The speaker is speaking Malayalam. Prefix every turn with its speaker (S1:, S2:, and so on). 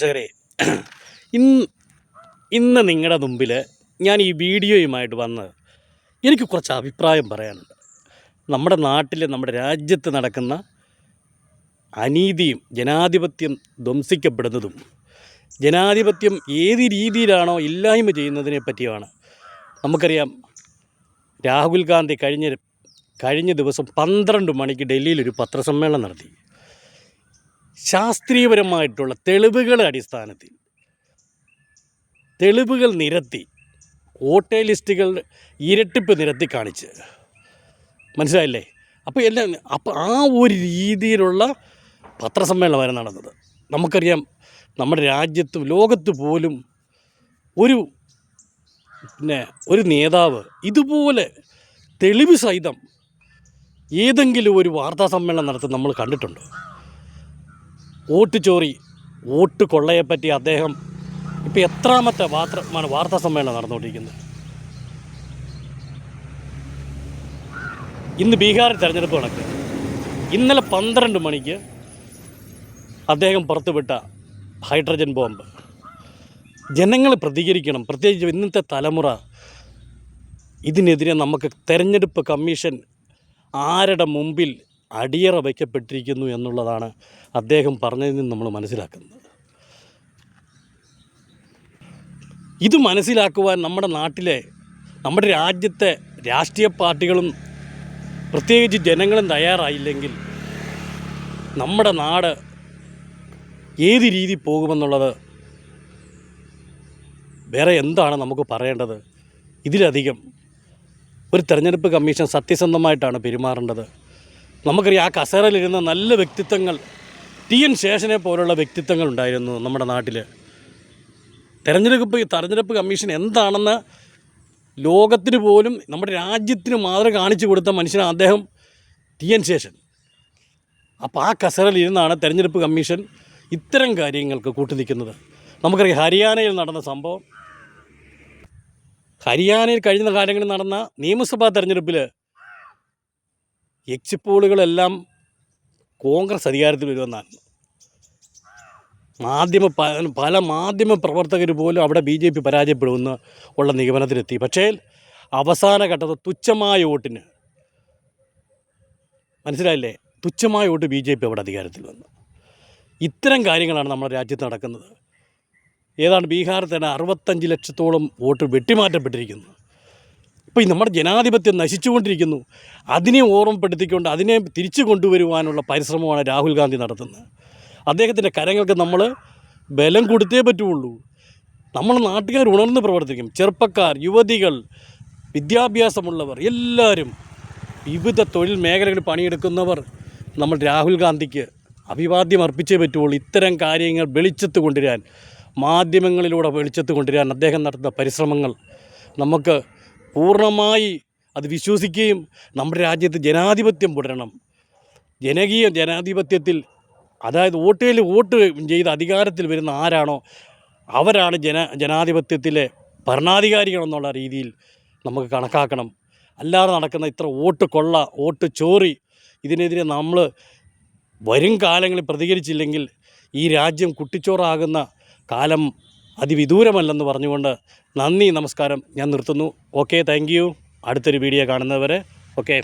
S1: പ്രേക്ഷകരെ ഇന്ന് ഇന്ന് നിങ്ങളുടെ മുമ്പിൽ ഞാൻ ഈ വീഡിയോയുമായിട്ട് വന്നത് എനിക്ക് കുറച്ച് അഭിപ്രായം പറയാനുണ്ട്. നമ്മുടെ നാട്ടിൽ നമ്മുടെ രാജ്യത്ത് നടക്കുന്ന അനീതിയും ജനാധിപത്യം ധ്വംസിക്കപ്പെടുന്നതും ജനാധിപത്യം ഏത് രീതിയിലാണോ ഇല്ലായ്മ ചെയ്യുന്നതിനെ പറ്റിയാണ് നമുക്കറിയാം. രാഹുൽ ഗാന്ധി കഴിഞ്ഞ കഴിഞ്ഞ ദിവസം പന്ത്രണ്ട് മണിക്ക് ഡൽഹിയിൽ ഒരു പത്രസമ്മേളനം നടത്തി. ശാസ്ത്രീയപരമായിട്ടുള്ള തെളിവുകളുടെ അടിസ്ഥാനത്തിൽ തെളിവുകൾ നിരത്തി വോട്ടേ ലിസ്റ്റുകൾ ഇരട്ടിപ്പ് നിരത്തി കാണിച്ച്. മനസ്സിലായില്ലേ? അപ്പോൾ എല്ലാം അപ്പോൾ ആ ഒരു രീതിയിലുള്ള പത്രസമ്മേളനമായിരുന്നു നടന്നത്. നമുക്കറിയാം നമ്മുടെ രാജ്യത്തും ലോകത്ത് പോലും ഒരു പിന്നെ ഒരു നേതാവ് ഇതുപോലെ തെളിവ് സഹിതം ഏതെങ്കിലും ഒരു വാർത്താ സമ്മേളനം നടത്തുന്നത് നമ്മൾ കണ്ടിട്ടുണ്ടോ. വോട്ട് ചോറി വോട്ട് കൊള്ളയെപ്പറ്റി അദ്ദേഹം ഇപ്പോൾ എത്രാമത്തെ വാർത്ത വാർത്താ സമ്മേളനം നടന്നുകൊണ്ടിരിക്കുന്നത്? ഇന്ന് ബീഹാറിൽ തെരഞ്ഞെടുപ്പ് കണക്ക് ഇന്നലെ പന്ത്രണ്ട് മണിക്ക് അദ്ദേഹം പുറത്തുവിട്ട ഹൈഡ്രജൻ ബോംബ്. ജനങ്ങൾ പ്രതികരിക്കണം. പ്രത്യേകിച്ച് ഇന്നത്തെ തലമുറ ഇതിനെതിരെ നമുക്ക് തെരഞ്ഞെടുപ്പ് കമ്മീഷൻ ആരുടെ മുമ്പിൽ അടിയറ വയ്ക്കപ്പെട്ടിരിക്കുന്നു എന്നുള്ളതാണ് അദ്ദേഹം പറഞ്ഞതിൽ നിന്ന് നമ്മൾ മനസ്സിലാക്കുന്നത്. ഇത് മനസ്സിലാക്കുവാൻ നമ്മുടെ നാട്ടിലെ നമ്മുടെ രാജ്യത്തെ രാഷ്ട്രീയ പാർട്ടികളും പ്രത്യേകിച്ച് ജനങ്ങളും തയ്യാറായില്ലെങ്കിൽ നമ്മുടെ നാട് ഏത് രീതി പോകുമെന്നുള്ളത് വേറെ എന്താണ് നമുക്ക് പറയേണ്ടത്? ഇതിലധികം ഒരു തെരഞ്ഞെടുപ്പ് കമ്മീഷൻ സത്യസന്ധമായിട്ടാണ് പെരുമാറേണ്ടത്. നമുക്കറിയാം ആ കസേരയിലിരുന്ന നല്ല വ്യക്തിത്വങ്ങൾ ടി എൻ ശേഷനെ പോലുള്ള വ്യക്തിത്വങ്ങൾ ഉണ്ടായിരുന്നു നമ്മുടെ നാട്ടിൽ തെരഞ്ഞെടുപ്പ് തെരഞ്ഞെടുപ്പ് കമ്മീഷൻ എന്താണെന്ന് ലോകത്തിന് പോലും നമ്മുടെ രാജ്യത്തിന് മാത്രം കാണിച്ചു കൊടുത്ത മനുഷ്യനാണ് അദ്ദേഹം ടി എൻ ശേഷൻ. അപ്പോൾ ആ കസേരയിലിരുന്നാണ് തെരഞ്ഞെടുപ്പ് കമ്മീഷൻ ഇത്തരം കാര്യങ്ങൾക്ക് കൂട്ടുനിൽക്കുന്നത്. നമുക്കറിയാം ഹരിയാനയിൽ നടന്ന സംഭവം. ഹരിയാനയിൽ കഴിഞ്ഞ കാലങ്ങളിൽ നടന്ന നിയമസഭാ തെരഞ്ഞെടുപ്പിൽ എക്സിറ്റ് പോളുകളെല്ലാം കോൺഗ്രസ് അധികാരത്തിൽ വരുമെന്നാണ്. മാധ്യമ പല മാധ്യമ പ്രവർത്തകർ പോലും അവിടെ ബി ജെ പി പരാജയപ്പെടുമെന്ന് ഉള്ള നിഗമനത്തിലെത്തി. പക്ഷേ അവസാന ഘട്ടത്തിൽ തുച്ഛമായ വോട്ടിന് മനസ്സിലായില്ലേ? തുച്ഛമായ വോട്ട് ബി ജെ പി അവിടെ അധികാരത്തിൽ വന്നു. ഇത്തരം കാര്യങ്ങളാണ് നമ്മുടെ രാജ്യത്ത് നടക്കുന്നത്. ഏതാണ് ബീഹാറിൽ തന്നെ അറുപത്തഞ്ച് ലക്ഷത്തോളം വോട്ട് വെട്ടിമാറ്റപ്പെട്ടിരിക്കുന്നു. ഇപ്പോൾ ഈ നമ്മുടെ ജനാധിപത്യം നശിച്ചുകൊണ്ടിരിക്കുന്നു. അതിനെ ഓർമ്മപ്പെടുത്തിക്കൊണ്ട് അതിനെ തിരിച്ചു കൊണ്ടുവരുവാനുള്ള പരിശ്രമമാണ് രാഹുൽ ഗാന്ധി നടത്തുന്നത്. അദ്ദേഹത്തിന്റെ കരങ്ങൾക്ക് നമ്മൾ ബലം കൊടുത്തേ പറ്റുള്ളൂ. നമ്മൾ നാട്ടുകാർ ഉണർന്ന് പ്രവർത്തിക്കും. ചെറുപ്പക്കാർ യുവതികൾ വിദ്യാഭ്യാസമുള്ളവർ എല്ലാവരും വിവിധ തൊഴിൽ മേഖലകളിൽ പണിയെടുക്കുന്നവർ നമ്മൾ രാഹുൽ ഗാന്ധിക്ക് അഭിവാദ്യം അർപ്പിച്ചേ പറ്റുള്ളൂ. ഇത്തരം കാര്യങ്ങൾ വെളിച്ചത്ത് കൊണ്ടുവരാൻ മാധ്യമങ്ങളിലൂടെ വെളിച്ചത്ത് കൊണ്ടുവരാൻ അദ്ദേഹം നടത്തുന്ന പരിശ്രമങ്ങൾ നമുക്ക് പൂർണമായി അത് വിശ്വസിക്കുകയും നമ്മുടെ രാജ്യത്ത് ജനാധിപത്യം പുലരണം. ജനകീയ ജനാധിപത്യത്തിൽ അതായത് വോട്ടേൽ വോട്ട് ചെയ്ത് അധികാരത്തിൽ വരുന്ന ആരാണോ അവരാണ് ജന ജനാധിപത്യത്തിലെ ഭരണാധികാരികളെന്നുള്ള രീതിയിൽ നമുക്ക് കണക്കാക്കണം. അല്ലാതെ നടക്കുന്ന ഇത്ര വോട്ട് കൊള്ള വോട്ട് ചോറി ഇതിനെതിരെ നമ്മൾ വരും കാലങ്ങളിൽ പ്രതികരിച്ചില്ലെങ്കിൽ ഈ രാജ്യം കുട്ടിച്ചോറാകുന്ന കാലം അതിവിദൂരമല്ലെന്ന് പറഞ്ഞുകൊണ്ട് നന്ദി നമസ്കാരം. ഞാൻ നിർത്തുന്നു. ഓക്കെ താങ്ക് യു അടുത്തൊരു വീഡിയോ കാണുന്നവരെ. ഓക്കെ